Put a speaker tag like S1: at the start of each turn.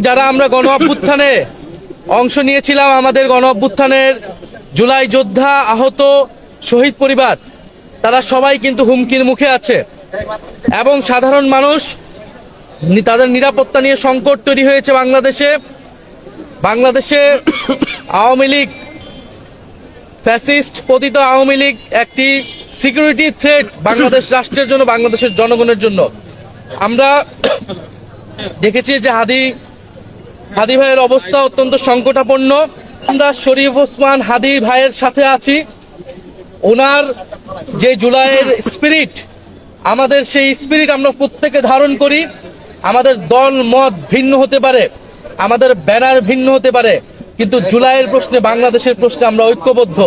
S1: যারা আমরা গণ অভ্যুত্থানে অংশ নিয়েছিলাম, আমাদের গণ অভ্যুত্থানের জুলাই যোদ্ধা আহত শহীদ পরিবার, তারা সবাই কিন্তু হুমকির মুখে আছে। এবং সাধারণ মানুষ তাদের নিরাপত্তা নিয়ে সংকট তৈরি হয়েছে বাংলাদেশে। বাংলাদেশে আওয়ামী লীগ ফ্যাসিস্ট পতিত আওয়ামী লীগ একটি সিকিউরিটি থ্রেট বাংলাদেশ রাষ্ট্রের জন্য, বাংলাদেশের জনগণের জন্য। আমরা দেখেছি যে হাদি হাদি ভাইয়ের অবস্থা অত্যন্ত সংকটাপন্ন। আমরা শরীফ ওসমান হাদি ভাইয়ের সাথে আছি। ওনার যে জুলাইয়ের স্পিরিট আমাদের সেই স্পিরিট আমরা প্রত্যেকে ধারণ করি। আমাদের দল, মত ভিন্ন হতে পারে, আমাদের ব্যানার ভিন্ন হতে পারে, কিন্তু জুলাইয়ের প্রশ্নে বাংলাদেশের প্রশ্নে আমরা ঐক্যবদ্ধ।